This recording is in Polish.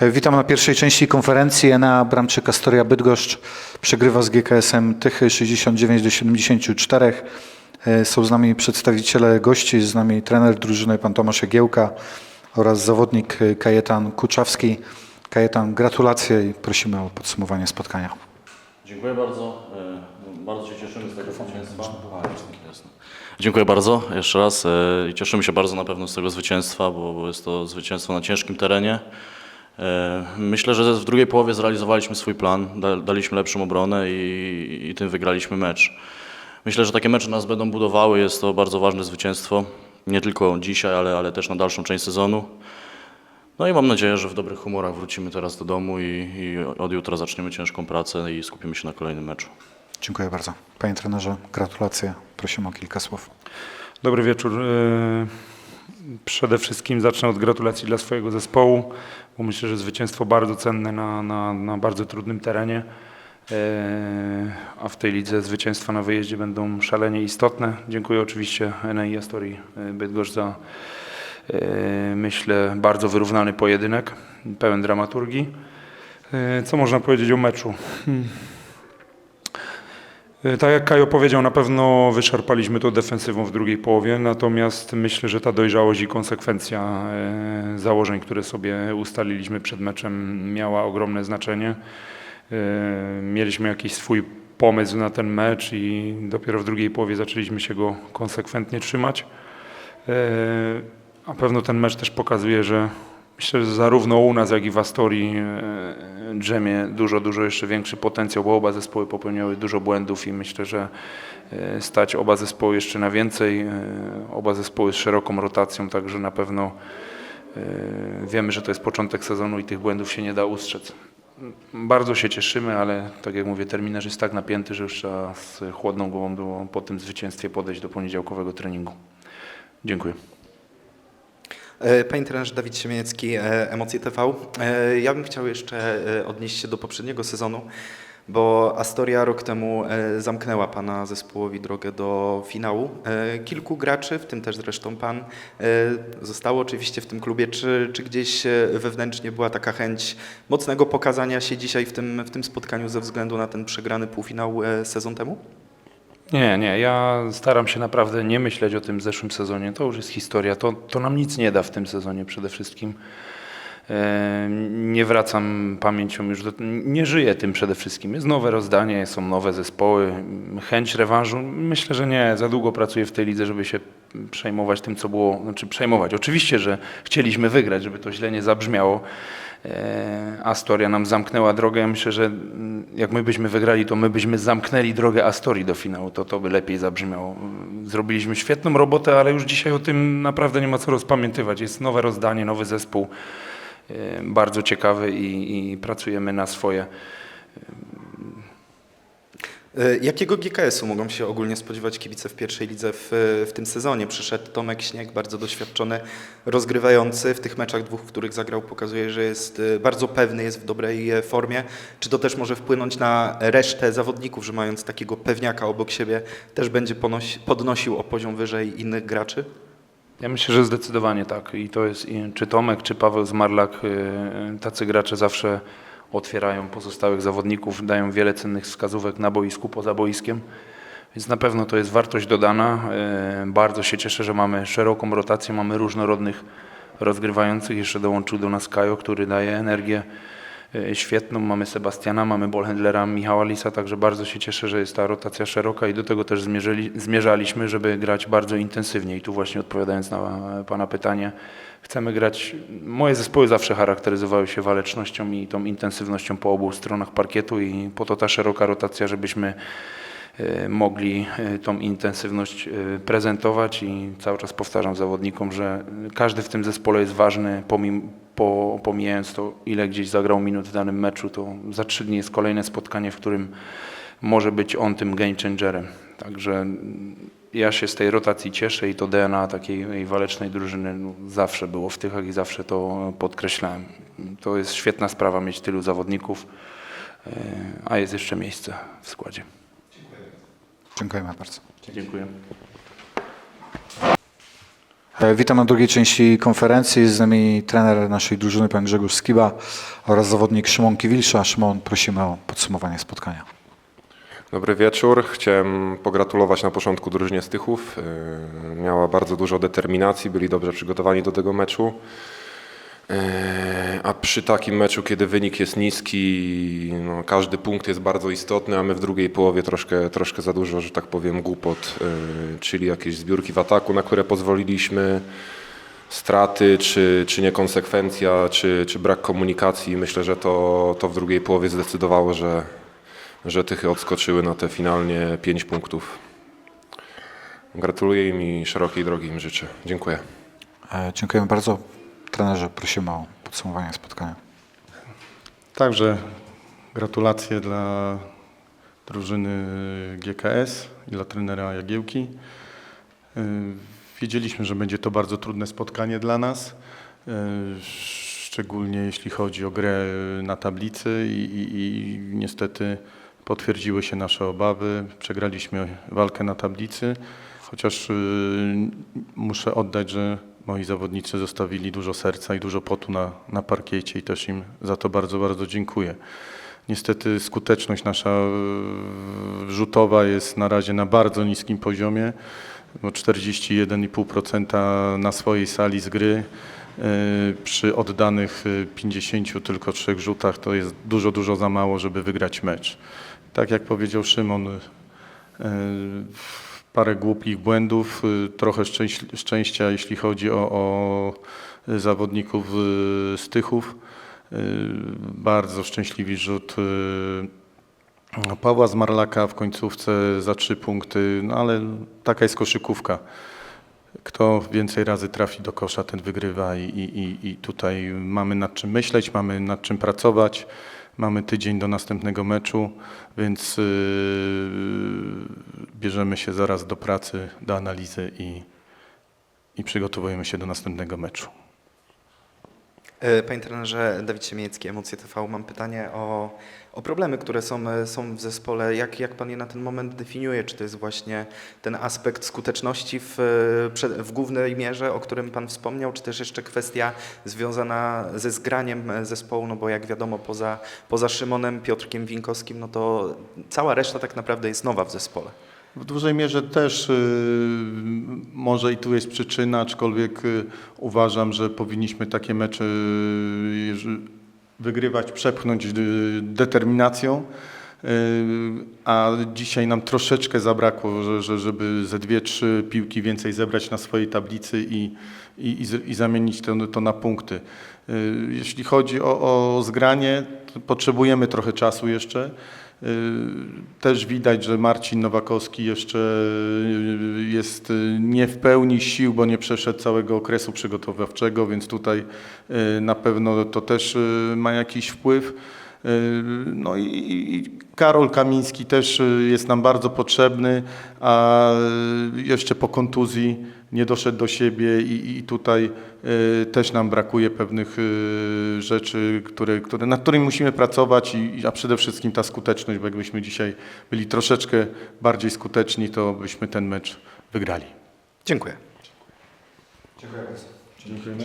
E, Witam na pierwszej części konferencji. Enea Bramczyk Astoria Bydgoszcz przegrywa z GKS-em Tychy 69 do 74. E, Są z nami przedstawiciele gości, z nami trener drużyny pan Tomasz Egiełka oraz zawodnik e, Kajetan Kuczawski. Kajetan, gratulacje i prosimy o podsumowanie spotkania. Dziękuję bardzo. Bardzo się cieszymy z tego zwycięstwa. Dziękuję bardzo jeszcze raz i cieszymy się bardzo na pewno z tego zwycięstwa, bo jest to zwycięstwo na ciężkim terenie. E, Myślę, że w drugiej połowie zrealizowaliśmy swój plan, da- daliśmy lepszą obronę i, i tym wygraliśmy mecz. Myślę, że takie mecze nas będą budowały, jest to bardzo ważne zwycięstwo, nie tylko dzisiaj, ale, ale też na dalszą część sezonu. No i mam nadzieję, że w dobrych humorach wrócimy teraz do domu i, i od jutra zaczniemy ciężką pracę i skupimy się na kolejnym meczu. Dziękuję bardzo. Panie trenerze, gratulacje. Prosimy o kilka słów. Dobry wieczór. Przede wszystkim zacznę od gratulacji dla swojego zespołu, bo myślę, że zwycięstwo bardzo cenne na, na, na bardzo trudnym terenie. E, A w tej lidze zwycięstwa na wyjeździe będą szalenie istotne. Dziękuję oczywiście Enei Astorii e, Bydgoszcz za e, myślę bardzo wyrównany pojedynek, pełen dramaturgii. Co można powiedzieć o meczu? E, Tak jak Kajo powiedział, na pewno wyczerpaliśmy to defensywą w drugiej połowie, natomiast myślę, że ta dojrzałość i konsekwencja e, założeń, które sobie ustaliliśmy przed meczem miała ogromne znaczenie. E, Mieliśmy jakiś swój pomysł na ten mecz i dopiero w drugiej połowie zaczęliśmy się go konsekwentnie trzymać. A pewno ten mecz też pokazuje, że myślę, że zarówno u nas, jak i w Astorii e, drzemie dużo, dużo jeszcze większy potencjał, bo oba zespoły popełniały dużo błędów i myślę, że e, stać oba zespoły jeszcze na więcej. E, Oba zespoły z szeroką rotacją, także na pewno wiemy, że to jest początek sezonu i tych błędów się nie da ustrzec. Bardzo się cieszymy, ale tak jak mówię, terminarz jest tak napięty, że już trzeba z chłodną głową do, po tym zwycięstwie podejść do poniedziałkowego treningu. Dziękuję. E, Panie trenerze Dawid Siemiecki, e, Emocje TV. E, Ja bym chciał jeszcze odnieść się do poprzedniego sezonu, bo Astoria rok temu zamknęła Pana zespołowi drogę do finału. Kilku graczy, w tym też zresztą Pan, zostało oczywiście w tym klubie. Czy, czy gdzieś wewnętrznie była taka chęć mocnego pokazania się dzisiaj w tym, w tym spotkaniu ze względu na ten przegrany półfinał sezon temu? Nie, nie, ja staram się naprawdę nie myśleć o tym zeszłym sezonie. To już jest historia. To, to nam nic nie da w tym sezonie przede wszystkim. Nie wracam pamięcią już do. Nie żyję tym przede wszystkim. Jest nowe rozdanie, są nowe zespoły, chęć rewanżu. Myślę, że nie. Za długo pracuję w tej lidze, żeby się przejmować tym, co było. Znaczy, przejmować. Oczywiście, że chcieliśmy wygrać, żeby to źle nie zabrzmiało. E, Astoria nam zamknęła drogę. Ja myślę, że jak my byśmy wygrali, to my byśmy zamknęli drogę Astorii do finału. To to by lepiej zabrzmiało. Zrobiliśmy świetną robotę, ale już dzisiaj o tym naprawdę nie ma co rozpamiętywać. Jest nowe rozdanie, nowy zespół. E, Bardzo ciekawy i, i pracujemy na swoje. E, Jakiego GKS-u mogą się ogólnie spodziewać kibice w pierwszej lidze w, w tym sezonie? Przyszedł Tomek Śnieg, bardzo doświadczony, rozgrywający. W tych meczach dwóch, w których zagrał, pokazuje, że jest e, bardzo pewny, jest w dobrej formie. Czy to też może wpłynąć na resztę zawodników, że mając takiego pewniaka obok siebie, też będzie ponosi, podnosił o poziom wyżej innych graczy? Ja myślę, że zdecydowanie tak. I to jest czy Tomek, czy Paweł Zmarlak, y, tacy gracze zawsze otwierają pozostałych zawodników, dają wiele cennych wskazówek na boisku, poza boiskiem. Więc na pewno to jest wartość dodana. Y, Bardzo się cieszę, że mamy szeroką rotację, mamy różnorodnych rozgrywających. Jeszcze dołączył do nas Kajo, który daje energię y, świetną. Mamy Sebastiana, mamy Bolhendlera, Michała Lisa, także bardzo się cieszę, że jest ta rotacja szeroka i do tego też zmierzyli, zmierzaliśmy, żeby grać bardzo intensywnie. I tu właśnie odpowiadając na e, Pana pytanie, chcemy grać, moje zespoły zawsze charakteryzowały się walecznością i tą intensywnością po obu stronach parkietu i po to ta szeroka rotacja, żebyśmy e, mogli e, tą intensywność e, prezentować i cały czas powtarzam zawodnikom, że każdy w tym zespole jest ważny, pomim, po, pomijając to, ile gdzieś zagrał minut w danym meczu, to za trzy dni jest kolejne spotkanie, w którym może być on tym game changerem. Także ja się z tej rotacji cieszę i to DNA takiej walecznej drużyny no, zawsze było w Tychach i zawsze to podkreślałem. To jest świetna sprawa mieć tylu zawodników, e, a jest jeszcze miejsce w składzie. Dziękujemy bardzo. Dziękuję. E, Witam na drugiej części konferencji. Z nami trener naszej drużyny, pan Grzegorz Skiba oraz zawodnik Szymon Kiwilsza. Szymon, prosimy o podsumowanie spotkania. Dobry wieczór. Chciałem pogratulować na początku drużynie Stychów. Yy, Miała bardzo dużo determinacji, byli dobrze przygotowani do tego meczu. Yy, A przy takim meczu, kiedy wynik jest niski, no, każdy punkt jest bardzo istotny, a my w drugiej połowie troszkę, troszkę za dużo, że tak powiem, głupot, yy, czyli jakieś zbiórki w ataku, na które pozwoliliśmy, straty, czy, czy niekonsekwencja, czy, czy brak komunikacji. Myślę, że to, to w drugiej połowie zdecydowało, że, że Tychy odskoczyły na te finalnie 5 punktów. Gratuluję im i szerokiej drogi im życzę. Dziękuję. E, Dziękujemy bardzo. Trenerze, prosimy o podsumowanie spotkania. Także gratulacje dla drużyny GKS i dla trenera Jagiełki. Wiedzieliśmy, że będzie to bardzo trudne spotkanie dla nas, szczególnie jeśli chodzi o grę na tablicy i, i, i niestety potwierdziły się nasze obawy. Przegraliśmy walkę na tablicy, chociaż y, muszę oddać, że moi zawodnicy zostawili dużo serca i dużo potu na, na parkiecie i też im za to bardzo, bardzo dziękuję. Niestety skuteczność nasza rzutowa jest na razie na bardzo niskim poziomie, bo 41,5% na swojej sali z gry. e, Przy oddanych e, 50 tylko trzech rzutach to jest dużo, dużo za mało, żeby wygrać mecz. Tak jak powiedział Szymon, e, parę głupich błędów, y, trochę szczęś- szczęścia, jeśli chodzi o, o zawodników y, z Tychów. Y, Bardzo szczęśliwy rzut y, Pawła Zmarlaka w końcówce za trzy punkty, no ale taka jest koszykówka. Kto więcej razy trafi do kosza, ten wygrywa i, i- i tutaj mamy nad czym myśleć, mamy nad czym pracować. Mamy tydzień do następnego meczu, więc yy, bierzemy się zaraz do pracy, do analizy i, i przygotowujemy się do następnego meczu. E, Panie trenerze, Dawid Siemiecki, Emocje TV. Mam pytanie o, o problemy, które są, e, są w zespole. Jak, jak Pan je na ten moment definiuje? Czy to jest właśnie ten aspekt skuteczności w, e, w głównej mierze, o którym Pan wspomniał, czy też jeszcze kwestia związana ze zgraniem zespołu? No bo jak wiadomo, poza, poza Szymonem, Piotrkiem Winkowskim, no to cała reszta tak naprawdę jest nowa w zespole. W dużej mierze też y, może i tu jest przyczyna, aczkolwiek y, uważam, że powinniśmy takie mecze y, wygrywać, przepchnąć determinacją. A dzisiaj nam troszeczkę zabrakło, że, że, żeby ze dwie, trzy piłki więcej zebrać na swojej tablicy i, i, i, zamienić to, to na punkty. Jeśli chodzi o, o zgranie, potrzebujemy trochę czasu jeszcze. Y, Też widać, że Marcin Nowakowski jeszcze y, jest y, nie w pełni sił, bo nie przeszedł całego okresu przygotowawczego, więc tutaj na pewno to też ma jakiś wpływ. No i, Karol Kamiński też jest nam bardzo potrzebny, a jeszcze po kontuzji nie doszedł do siebie i, i tutaj y, też nam brakuje pewnych y, rzeczy, które, które, nad którymi musimy pracować, i, a przede wszystkim ta skuteczność, bo jakbyśmy dzisiaj byli troszeczkę bardziej skuteczni, to byśmy ten mecz wygrali. Dziękuję. Dziękujemy.